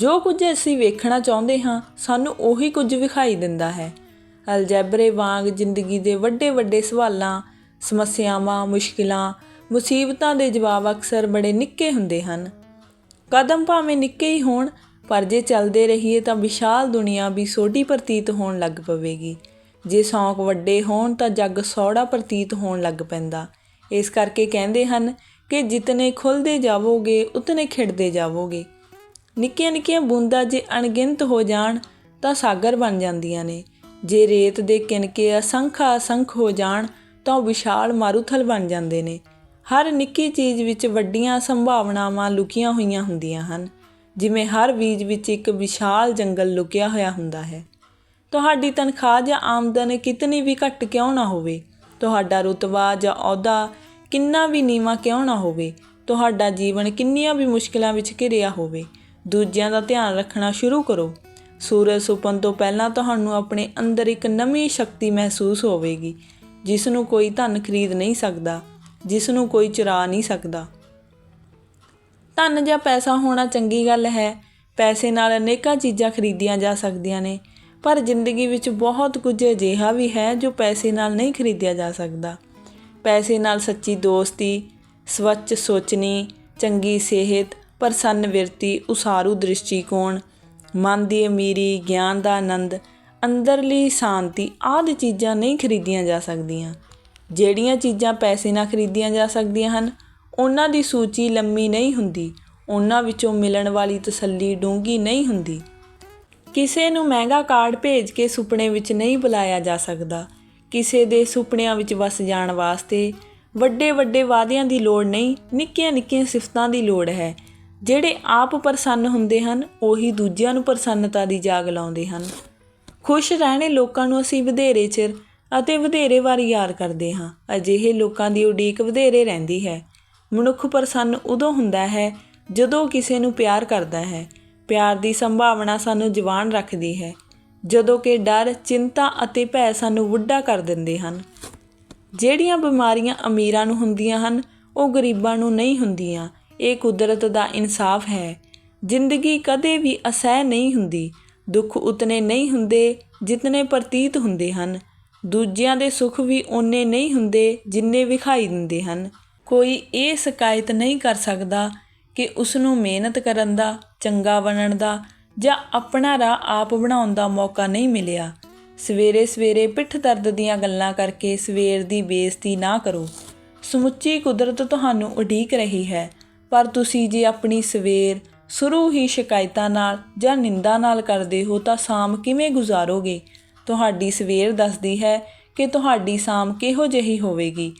ਜੋ ਕੁਝ ਅਸੀਂ ਵੇਖਣਾ ਚਾਹੁੰਦੇ ਹਾਂ, ਸਾਨੂੰ ਉਹੀ ਕੁਝ ਵਿਖਾਈ ਦਿੰਦਾ ਹੈ। ਅਲਜੈਬਰੇ ਵਾਂਗ ਜ਼ਿੰਦਗੀ ਦੇ ਵੱਡੇ ਵੱਡੇ ਸਵਾਲਾਂ, ਸਮੱਸਿਆਵਾਂ, ਮੁਸ਼ਕਿਲਾਂ, ਮੁਸੀਬਤਾਂ ਦੇ ਜਵਾਬ ਅਕਸਰ ਬੜੇ ਨਿੱਕੇ ਹੁੰਦੇ ਹਨ। ਕਦਮ ਭਾਵੇਂ ਨਿੱਕੇ ਹੀ ਹੋਣ, ਪਰ ਜੇ ਚੱਲਦੇ ਰਹੀਏ ਤਾਂ ਵਿਸ਼ਾਲ ਦੁਨੀਆ ਵੀ ਛੋਟੀ ਪ੍ਰਤੀਤ ਹੋਣ ਲੱਗ ਪਵੇਗੀ। ਜੇ ਸ਼ੌਂਕ ਵੱਡੇ ਹੋਣ ਤਾਂ ਜੱਗ ਸੌੜਾ ਪ੍ਰਤੀਤ ਹੋਣ ਲੱਗ ਪੈਂਦਾ। ਇਸ ਕਰਕੇ ਕਹਿੰਦੇ ਹਨ ਕਿ ਜਿਤਨੇ ਖੁੱਲਦੇ ਜਾਵੋਗੇ, ਉਤਨੇ ਖਿੜਦੇ ਜਾਵੋਗੇ। ਨਿੱਕੀਆਂ ਨਿੱਕੀਆਂ ਬੂੰਦਾਂ ਜੇ ਅਣਗਿਣਤ ਹੋ ਜਾਣ ਤਾਂ ਸਾਗਰ ਬਣ ਜਾਂਦੀਆਂ ਨੇ। ਜੇ ਰੇਤ ਦੇ ਕਿਨਕੇ ਅਸੰਖ ਅਸੰਖ ਹੋ ਜਾਣ ਤਾਂ ਉਹ ਵਿਸ਼ਾਲ ਮਾਰੂਥਲ ਬਣ ਜਾਂਦੇ ਨੇ। ਹਰ ਨਿੱਕੀ ਚੀਜ਼ ਵਿੱਚ ਵੱਡੀਆਂ ਸੰਭਾਵਨਾਵਾਂ ਲੁਕੀਆਂ ਹੋਈਆਂ ਹੁੰਦੀਆਂ ਹਨ। ਜਿਵੇਂ ਹਰ ਬੀਜ ਵਿੱਚ ਇੱਕ ਵਿਸ਼ਾਲ ਜੰਗਲ ਲੁਕਿਆ ਹੋਇਆ ਹੁੰਦਾ ਹੈ। ਤੁਹਾਡੀ ਤਨਖਾਹ ਜਾਂ ਆਮਦਨ ਕਿਤਨੀ ਵੀ ਘੱਟ ਕਿਉਂ ਨਾ ਹੋਵੇ? ਤੁਹਾਡਾ ਰੁਤਬਾ ਜਾਂ ਅਹੁਦਾ ਕਿੰਨਾ ਵੀ ਨੀਵਾਂ ਕਿਉਂ ਨਾ ਹੋਵੇ? ਤੁਹਾਡਾ ਜੀਵਨ ਕਿੰਨੀਆਂ ਵੀ ਮੁਸ਼ਕਲਾਂ ਵਿੱਚ ਘਿਰਿਆ ਹੋਵੇ। ਦੂਜਿਆਂ ਦਾ ਧਿਆਨ ਰੱਖਣਾ ਸ਼ੁਰੂ ਕਰੋ। ਸੂਰਜ ਸੁਪਨ ਤੋਂ ਪਹਿਲਾਂ ਤੁਹਾਨੂੰ ਆਪਣੇ ਅੰਦਰ ਇੱਕ ਨਵੀਂ ਸ਼ਕਤੀ ਮਹਿਸੂਸ ਹੋਵੇਗੀ ਜਿਸ ਨੂੰ ਕੋਈ ਧਨ ਖਰੀਦ ਨਹੀਂ ਸਕਦਾ ਜਿਸ ਨੂੰ ਕੋਈ ਚੁਰਾ ਨਹੀਂ ਸਕਦਾ। ਧਨ ਜਾਂ ਪੈਸਾ ਹੋਣਾ ਚੰਗੀ ਗੱਲ ਹੈ। ਪੈਸੇ ਨਾਲ ਅਨੇਕਾਂ ਚੀਜ਼ਾਂ ਖਰੀਦੀਆਂ ਜਾ ਸਕਦੀਆਂ ਨੇ, ਪਰ ਜ਼ਿੰਦਗੀ ਵਿੱਚ ਬਹੁਤ ਕੁਝ ਅਜਿਹਾ ਵੀ ਹੈ ਜੋ ਪੈਸੇ ਨਾਲ ਨਹੀਂ ਖਰੀਦਿਆ ਜਾ ਸਕਦਾ। ਪੈਸੇ ਨਾਲ ਸੱਚੀ ਦੋਸਤੀ ਸਵੱਚ ਸੋਚਣੀ, ਚੰਗੀ ਸਿਹਤ ਪ੍ਰਸੰਨ ਵਿਰਤੀ ਉਸਾਰੂ ਦ੍ਰਿਸ਼ਟੀਕੋਣ। ਮਨ ਦੀ ਅਮੀਰੀ, ਗਿਆਨ ਦਾ ਆਨੰਦ, ਅੰਦਰਲੀ ਸ਼ਾਂਤੀ ਆਦਿ ਚੀਜ਼ਾਂ ਨਹੀਂ ਖਰੀਦੀਆਂ ਜਾ ਸਕਦੀਆਂ। ਜਿਹੜੀਆਂ ਚੀਜ਼ਾਂ ਪੈਸੇ ਨਾਲ ਖਰੀਦੀਆਂ ਜਾ ਸਕਦੀਆਂ ਹਨ, ਉਹਨਾਂ ਦੀ ਸੂਚੀ ਲੰਮੀ ਨਹੀਂ ਹੁੰਦੀ। ਉਹਨਾਂ ਵਿੱਚੋਂ ਮਿਲਣ ਵਾਲੀ ਤਸੱਲੀ ਡੂੰਗੀ ਨਹੀਂ ਹੁੰਦੀ। ਕਿਸੇ ਨੂੰ ਮਹਿੰਗਾ ਕਾਰਡ ਭੇਜ ਕੇ ਸੁਪਨੇ ਵਿੱਚ ਨਹੀਂ ਬੁਲਾਇਆ ਜਾ ਸਕਦਾ। ਕਿਸੇ ਦੇ ਸੁਪਨਿਆਂ ਵਿੱਚ ਵਸ ਜਾਣ ਵਾਸਤੇ ਵੱਡੇ ਵੱਡੇ ਵਾਅਦਿਆਂ ਦੀ ਲੋੜ ਨਹੀਂ ਨਿੱਕੀਆਂ ਨਿੱਕੀਆਂ ਸਿਫਤਾਂ ਦੀ ਲੋੜ ਹੈ। ਜਿਹੜੇ ਆਪ ਪ੍ਰਸੰਨ ਹੁੰਦੇ ਹਨ, ਉਹੀ ਦੂਜਿਆਂ ਨੂੰ ਪ੍ਰਸੰਨਤਾ ਦੀ ਜਾਗ ਲਾਉਂਦੇ ਹਨ। ਖੁਸ਼ ਰਹਿਣੇ ਲੋਕਾਂ ਨੂੰ ਅਸੀਂ ਵਧੇਰੇ ਚਿਰ ਅਤੇ ਵਧੇਰੇ ਵਾਰ ਯਾਦ ਕਰਦੇ ਹਾਂ। ਅਜਿਹੇ ਲੋਕਾਂ ਦੀ ਉਡੀਕ ਵਧੇਰੇ ਰਹਿੰਦੀ ਹੈ। ਮਨੁੱਖ ਪ੍ਰਸੰਨ ਉਦੋਂ ਹੁੰਦਾ ਹੈ, ਜਦੋਂ ਕਿਸੇ ਨੂੰ ਪਿਆਰ ਕਰਦਾ ਹੈ। ਪਿਆਰ ਦੀ ਸੰਭਾਵਨਾ ਸਾਨੂੰ ਜਵਾਨ ਰੱਖਦੀ ਹੈ। ਜਦੋਂ ਕਿ ਡਰ, ਚਿੰਤਾ ਅਤੇ ਭੈ ਸਾਨੂੰ ਬੁੱਢਾ ਕਰ ਦਿੰਦੇ ਹਨ। ਜਿਹੜੀਆਂ ਬਿਮਾਰੀਆਂ ਅਮੀਰਾਂ ਨੂੰ ਹੁੰਦੀਆਂ ਹਨ, ਉਹ ਗਰੀਬਾਂ ਨੂੰ ਨਹੀਂ ਹੁੰਦੀਆਂ। ਇਹ ਕੁਦਰਤ ਦਾ ਇਨਸਾਫ ਹੈ। ਜ਼ਿੰਦਗੀ ਕਦੇ ਵੀ ਅਸਹਿ ਨਹੀਂ ਹੁੰਦੀ। ਦੁੱਖ ਉਤਨੇ ਨਹੀਂ ਹੁੰਦੇ ਜਿਤਨੇ ਪ੍ਰਤੀਤ ਹੁੰਦੇ ਹਨ। ਦੂਜਿਆਂ ਦੇ ਸੁੱਖ ਵੀ ਓਨੇ ਨਹੀਂ ਹੁੰਦੇ ਜਿੰਨੇ ਵਿਖਾਈ ਦਿੰਦੇ ਹਨ। ਕੋਈ ਇਹ ਸ਼ਿਕਾਇਤ ਨਹੀਂ ਕਰ ਸਕਦਾ ਕਿ ਉਸ ਨੂੰ ਮਿਹਨਤ ਕਰਨ ਦਾ, ਚੰਗਾ ਬਣਨ ਦਾ ਜਾਂ ਆਪਣਾ ਰਾਹ ਆਪ ਬਣਾਉਣ ਦਾ ਮੌਕਾ ਨਹੀਂ ਮਿਲਿਆ। ਸਵੇਰੇ ਸਵੇਰੇ ਪਿੱਠ ਦਰਦ ਦੀਆਂ ਗੱਲਾਂ ਕਰਕੇ ਸਵੇਰ ਦੀ ਬੇਇੱਜ਼ਤੀ ਨਾ ਕਰੋ। ਸਮੁੱਚੀ ਕੁਦਰਤ ਤੁਹਾਨੂੰ ਉਡੀਕ ਰਹੀ ਹੈ। ਪਰ ਤੁਸੀਂ ਜੇ ਆਪਣੀ ਸਵੇਰ ਸ਼ੁਰੂ ਹੀ ਸ਼ਿਕਾਇਤਾਂ ਨਾਲ ਜਾਂ ਨਿੰਦਾ ਨਾਲ ਕਰਦੇ ਹੋ ਤਾਂ ਸ਼ਾਮ ਕਿਵੇਂ ਗੁਜ਼ਾਰੋਗੇ? ਤੁਹਾਡੀ ਸਵੇਰ ਦੱਸਦੀ ਹੈ ਕਿ ਤੁਹਾਡੀ ਸ਼ਾਮ ਕਿਹੋ ਜਿਹੀ ਹੋਵੇਗੀ।